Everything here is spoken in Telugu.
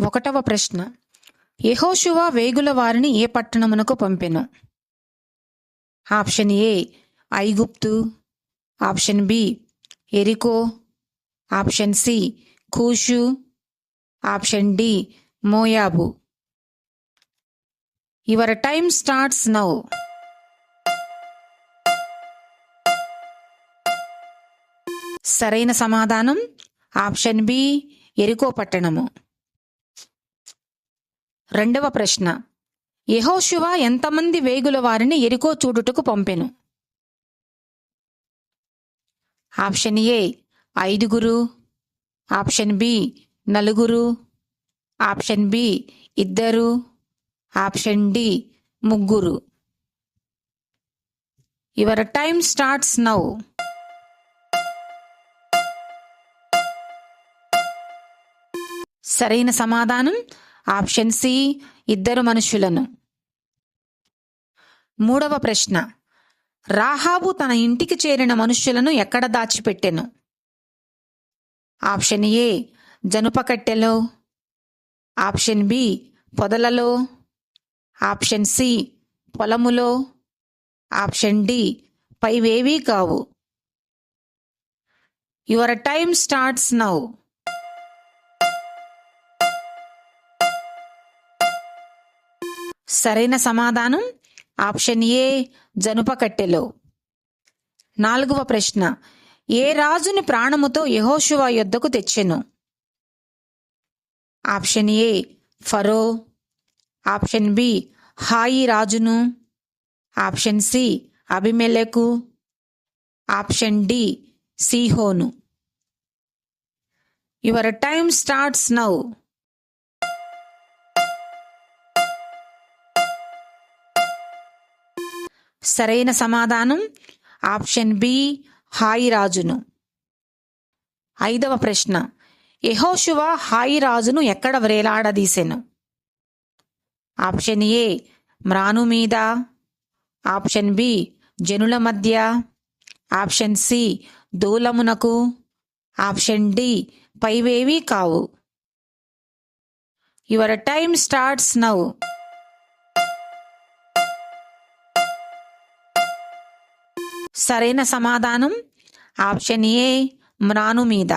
ఒకటవ ప్రశ్న. యహోశువ వేగుల వారిని ఏ పట్టణమునకు పంపెను? ఆప్షన్ ఏ ఐగుప్తు. ఆప్షన్ బి ఎరికో. ఆప్షన్ సి కూషు. ఆప్షన్ డి మోయాబు. యువర్ టైమ్ స్టార్ట్స్ నౌ సరైన సమాధానం ఆప్షన్ బి ఎరికో పట్టణము. రెండవ ప్రశ్న. యెహోషువ ఎంతమంది వేగుల వారిని ఎరికో చూడుటకు పంపెను? ఆప్షన్ ఏ ఐదుగురు. ఆప్షన్ బి నలుగురు. ఆప్షన్ బి ఇద్దరు. ఆప్షన్ డి ముగ్గురు. యువర్ టైమ్ స్టార్ట్స్ నౌ సరైన సమాధానం? ఆప్షన్ సి ఇద్దరు మనుషులను. మూడవ ప్రశ్న. రాహాబు తన ఇంటికి చేరిన మనుష్యులను ఎక్కడ దాచిపెట్టెను? ఆప్షన్ ఏ జనుపకట్టెలో ఆప్షన్ బి పొదలలో. ఆప్షన్ సి పొలములో. ఆప్షన్ డి పైవేవీ కావు. Your time starts now. సరైన సమాధానం? ఆప్షన్ ఏ జనుపకట్టెలో నాలుగవ ప్రశ్న. ఏ రాజుని ప్రాణముతో యెహోషువ యొద్దకు తెచ్చెను? ఆప్షన్ ఏ ఫరో. ఆప్షన్ బి హాయి రాజును. ఆప్షన్ సి అభిమెలెకు option D Sihon. Your time starts now. సరైన సమాధానం? ఆప్షన్ బి హాయి రాజును. ఐదవ ప్రశ్న. యహోశువ హాయి రాజును ఎక్కడ వ్రేలాడదీసెను? ఆప్షన్ ఏ మ్రాను మీద. ఆప్షన్ బి జనుల మధ్య. ఆప్షన్ సి దూలమునకు. ఆప్షన్ డి పైవేవీ కావు. Your time starts now. సరైన సమాధానం. ఆప్షన్ ఏ మ్రాను మీద.